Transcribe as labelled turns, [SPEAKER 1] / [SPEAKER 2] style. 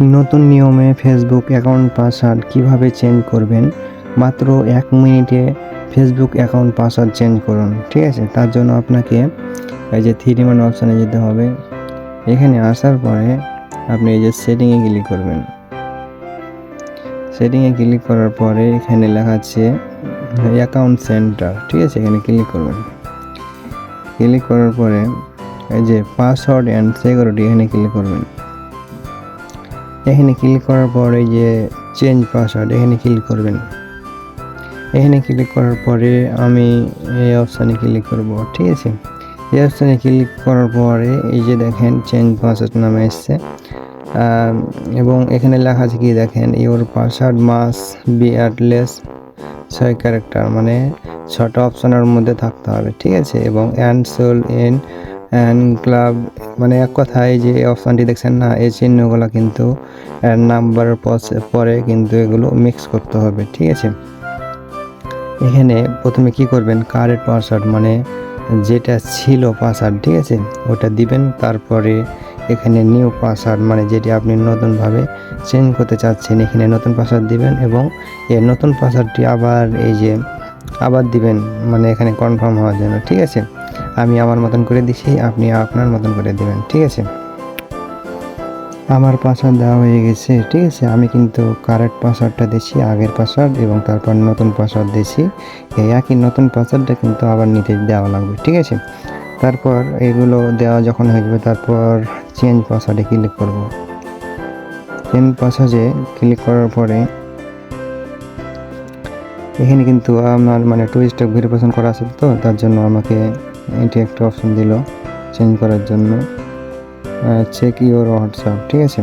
[SPEAKER 1] নতুন নিয়মে Facebook account password কীভাবে চেঞ্জ করবেন? মাত্র এক মিনিটে ফেসবুক অ্যাকাউন্ট পাসওয়ার্ড চেঞ্জ করুন, ঠিক আছে? তার জন্য আপনাকে এই যে থ্রি মান অপশানে যেতে হবে। এখানে আসার পরে আপনি এই যে সেটিংয়ে ক্লিক করবেন। সেটিংয়ে ক্লিক করার পরে এখানে লেখা আছে অ্যাকাউন্ট সেন্টার ঠিক আছে? এখানে ক্লিক করবেন। ক্লিক করার পরে এই যে পাসওয়ার্ড অ্যান্ড সিকিউরিটি এখানে ক্লিক করবেন। এখানে ক্লিক করার পর এই যে চেঞ্জ পাসওয়ার্ড এখানে ক্লিক করবেন। এখানে ক্লিক করার পরে আমি এই অপশানে ক্লিক করব, ঠিক আছে? এই অপশানে ক্লিক করার পরে এই যে দেখেন চেঞ্জ পাসওয়ার্ড নামে এসছে। এবং এখানে লেখা আছে কি দেখেন your password must be at least ছয় ক্যারেক্টার মানে ছটা অপশনের মধ্যে থাকতে হবে, ঠিক আছে? এবং অ্যান্সোল এন অ্যান্ড ক্লাব মানে এক কথায় যে অপশানটি দেখছেন না, এই চিহ্নগুলো কিন্তু নাম্বারের পরে কিন্তু এগুলো মিক্স করতে হবে, ঠিক আছে? এখানে প্রথমে কি করবেন? কারেন্ট পাসওয়ার্ড মানে যেটা ছিল পাসওয়ার্ড ঠিক আছে? ওটা দিবেন, তারপরে এখানে নিউ পাসওয়ার্ড মানে যেটি আপনি নতুনভাবে চেঞ্জ করতে চাচ্ছেন, এখানে নতুন পাসওয়ার্ড দিবেন এবং এই নতুন পাসওয়ার্ডটি আবার এই যে, আবার দিবেন মানে এখানে কনফার্ম হওয়ার জন্য, ঠিক আছে? আমি আমার মতন করে দিছি, আপনি আপনার মতন করে দেবেন, ঠিক আছে? আমার পাসওয়ার্ড দেওয়া হয়ে গেছে, ঠিক আছে? আমি কিন্তু কারেক্ট পাসওয়ার্ডটা দিচ্ছি আগের পাসওয়ার্ড এবং তারপর নতুন পাসওয়ার্ড দিচ্ছি এই একই নতুন পাসওয়ার্ডটা কিন্তু আবার নিতে দেওয়া লাগবে, ঠিক আছে? তারপর এগুলো দেওয়া যখন হয়ে যাবে, তারপর চেঞ্জ পাসওয়ার্ডে ক্লিক করব। চেঞ্জ পাসওয়ার্ডে ক্লিক করার পরে এখানে কিন্তু আমার মানে টু স্টেপ ভেরিফিকেশন করা আছে তো, তার জন্য আমাকে এটি একটা অপশন দিল। চেঞ্জ করার জন্য চেক ইউর হোয়াটসঅ্যাপ ঠিক আছে?